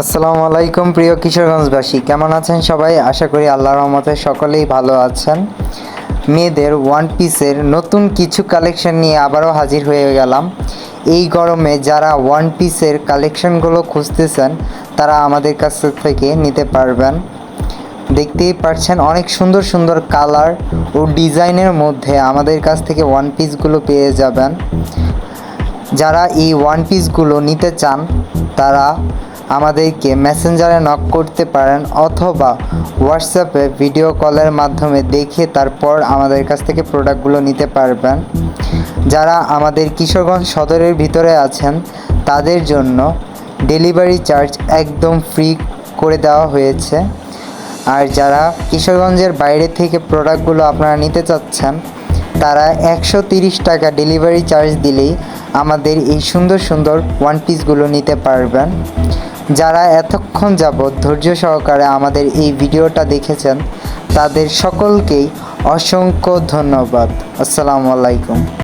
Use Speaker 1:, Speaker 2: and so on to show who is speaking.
Speaker 1: আসসালামু আলাইকুম প্রিয় কিশোরগঞ্জবাসী, কেমন আছেন সবাই? আশা করি আল্লাহর রহমতে সকলেই ভালো আছেন। মেয়েদের ওয়ান পিসের নতুন কিছু কালেকশন নিয়ে আবারও হাজির হয়ে গেলাম। এই গরমে যারা ওয়ান পিসের কালেকশনগুলো খুঁজতেছেন, তারা আমাদের কাছ থেকে নিতে পারবেন। দেখতেই পাচ্ছেন অনেক সুন্দর সুন্দর কালার ও ডিজাইনের মধ্যে আমাদের কাছ থেকে ওয়ান পিসগুলো পেয়ে যাবেন। যারা এই ওয়ান পিসগুলো নিতে চান, তারা আমাদেরকে মেসেঞ্জারে নক করতে পারেন অথবা হোয়াটসঅ্যাপে ভিডিও কলের মাধ্যমে দেখে তারপর আমাদের কাছ থেকে প্রোডাক্টগুলো নিতে পারবেন। যারা আমাদের কিশোরগঞ্জ সদরের ভিতরে আছেন, তাদের জন্য ডেলিভারি চার্জ একদম ফ্রি করে দেওয়া হয়েছে। আর যারা কিশোরগঞ্জের বাইরে থেকে প্রোডাক্টগুলো আপনারা নিতে চাচ্ছেন, তারা একশো তিরিশ টাকা ডেলিভারি চার্জ দিলেই আমাদের এই সুন্দর সুন্দর ওয়ান পিসগুলো নিতে পারবেন। যারা এতক্ষণ যাবৎ ধৈর্য সহকারে আমাদের এই ভিডিওটা দেখেছেন, তাদের সকলকেই অসংখ্য ধন্যবাদ। আসসালামু আলাইকুম।